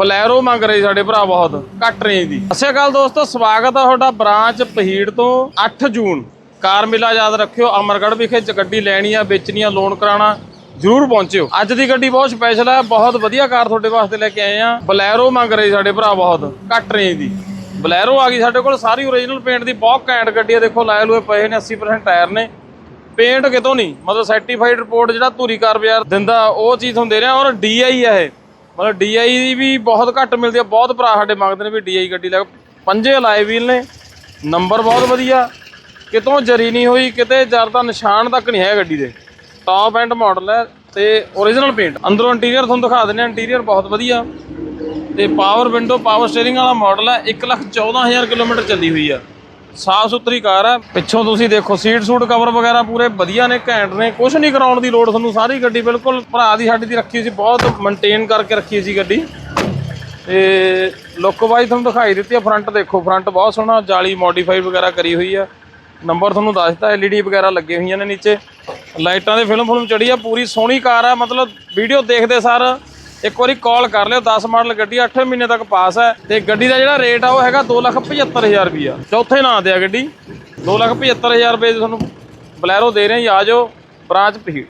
Bolero ਮੰਗ ਰਹੇ ਸਾਡੇ ਭਰਾ ਬਹੁਤ, ਘੱਟ ਰੇਂਜ ਦੀ। ਸਤਿ ਸ਼੍ਰੀ ਅਕਾਲ ਦੋਸਤੋ, ਸਵਾਗਤ ਆ ਤੁਹਾਡਾ ਬ੍ਰਾਂਚ ਪਹੀੜ ਤੋਂ 8 ਜੂਨ। ਕਾਰ ਮੇਲਾ ਯਾਦ ਰੱਖਿਓ, ਅਮਰਗੜ੍ਹ ਵਿਖੇ ਗੱਡੀ ਲੈਣੀ ਆ, ਵੇਚਣੀ ਆ ਲੋਨ ਕਰਾਉਣਾ, ਜਰੂਰ ਪਹੁੰਚਿਓ। ਅੱਜ ਦੀ ਗੱਡੀ ਬਹੁਤ ਸਪੈਸ਼ਲ ਹੈ ਬਹੁਤ ਵਧੀਆ ਕਾਰ ਤੁਹਾਡੇ ਵਾਸਤੇ ਲੈ ਕੇ ਆਏ ਆ। ਬਲੈਰੋ ਮੰਗ ਰਹੇ ਸਾਡੇ ਭਰਾ ਬਹੁਤ, ਘੱਟ ਰੇਂਜ ਦੀ। ਬਲੈਰੋ ਆ ਗਈ ਸਾਡੇ ਕੋਲ, ਸਾਰੀ ਓਰੀਜਨਲ ਪੇਂਟ ਦੀ ਬਹੁਤ ਘੈਂਟ ਗੱਡੀ ਆ, ਦੇਖੋ ਲਾਇਲ ਹੋਏ ਪਏ ਨੇ 80% ਟਾਇਰ ਨੇ। ਪੇਂਟ ਕਿਤੋਂ ਨਹੀਂ, ਮਤਲਬ ਸਰਟੀਫਾਈਡ ਰਿਪੋਰਟ ਜਿਹੜਾ ਧੂਰੀ ਕਾਰ ਬਾਜ਼ਾਰ ਦਿੰਦਾ, ਉਹ ਚੀਜ਼ ਤੁਹਾਨੂੰ ਦੇ ਰਿਹਾ ਔਰ ਡੀਆਈ ਆ ਇਹ। ਮਤਲਬ ਡੀਆਈ ਦੀ ਵੀ ਬਹੁਤ ਘੱਟ ਮਿਲਦੀ ਆ, ਬਹੁਤ ਭਰਾ ਸਾਡੇ ਮੰਗਦੇ ਨੇ ਵੀ ਡੀਆਈ ਗੱਡੀ ਲੈ ਕੇ। ਪੰਜੇ ਲਾਏ ਵੀਲ ਨੇ, ਨੰਬਰ ਬਹੁਤ ਵਧੀਆ। ਕਿਤੋਂ ਜਰੀ ਨਹੀਂ ਹੋਈ, ਕਿਤੇ ਜਰ ਦਾ ਨਿਸ਼ਾਨ ਤੱਕ ਨਹੀਂ ਹੈ ਗੱਡੀ ਦੇ। ਟੌਪ ਐਂਡ ਮਾਡਲ ਹੈ ਤੇ ਓਰੀਜਨਲ ਪੇਂਟ ਅੰਦਰੋਂ ਇੰਟੀਰੀਅਰ ਤੁਹਾਨੂੰ ਦਿਖਾ ਦਿੰਦੇ ਆ ਇੰਟੀਰੀਅਰ ਬਹੁਤ ਵਧੀਆ। ਤੇ ਪਾਵਰ ਵਿੰਡੋ ਪਾਵਰ ਸਟੀਅਰਿੰਗ ਵਾਲਾ ਮਾਡਲ ਹੈ 114000 ਕਿਲੋਮੀਟਰ ਚੱਲੀ ਹੋਈ ਆ। ਸਾਫ਼ ਸੁਥਰੀ ਕਾਰ ਹੈ ਪਿੱਛੋਂ ਤੁਸੀਂ ਦੇਖੋ, ਸੀਟ ਸੂਟ ਕਵਰ ਵਗੈਰਾ ਪੂਰੇ ਵਧੀਆ ਨੇ, ਘੈਂਟ ਨੇ ਕੁਝ ਨਹੀਂ ਕਰਾਉਣ ਦੀ ਲੋੜ ਤੁਹਾਨੂੰ ਸਾਰੀ ਗੱਡੀ ਬਿਲਕੁਲ ਭਰਾ ਦੀ ਸਾਡੀ ਦੀ ਰੱਖੀ ਸੀ, ਬਹੁਤ ਮੇਨਟੇਨ ਕਰਕੇ ਰੱਖੀ ਸੀ ਗੱਡੀ। ਤੇ ਲੁੱਕ ਵਾਈਜ਼ ਤੁਹਾਨੂੰ ਦਿਖਾਈ ਦਿੱਤੀ ਆ ਫਰੰਟ ਦੇਖੋ ਫਰੰਟ ਬਹੁਤ ਸੋਹਣਾ, ਜਾਲੀ ਮੋਡੀਫਾਈ ਵਗੈਰਾ ਕਰੀ ਹੋਈ ਆ। ਨੰਬਰ ਤੁਹਾਨੂੰ ਦੱਸਦਾ ਐਲਈਡੀ ਵਗੈਰਾ ਲੱਗੇ ਹੋਈਆਂ ਨੇ ਨੀਚੇ। ਲਾਈਟਾਂ ਦੇ ਫਿਲਮ ਫਿਲਮ ਚੜੀ ਆ, ਪੂਰੀ ਸੋਹਣੀ ਕਾਰ ਆ, ਮਤਲਬ ਵੀਡੀਓ ਦੇਖਦੇ ਸਾਰ ਇੱਕ ਵਾਰੀ ਕਾਲ ਕਰ ਲਿਓ 10 ਮਾਡਲ ਗੱਡੀ 8 ਮਹੀਨੇ ਤੱਕ ਪਾਸ ਹੈ ਤੇ ਗੱਡੀ ਦਾ ਜਿਹੜਾ ਰੇਟ ਆ ਉਹ ਹੈਗਾ 275000 ਰੁਪਿਆ ਚੌਥੇ ਨਾਂ ਤੇ ਆ ਗੱਡੀ 275000 ਰੁਪਏ ਤੁਹਾਨੂੰ ਬਲੈਰੋ ਦੇ ਰਹੇ ਆ ਜਾਓ, ਬ੍ਰਾਂਚ ਪਹੀੜ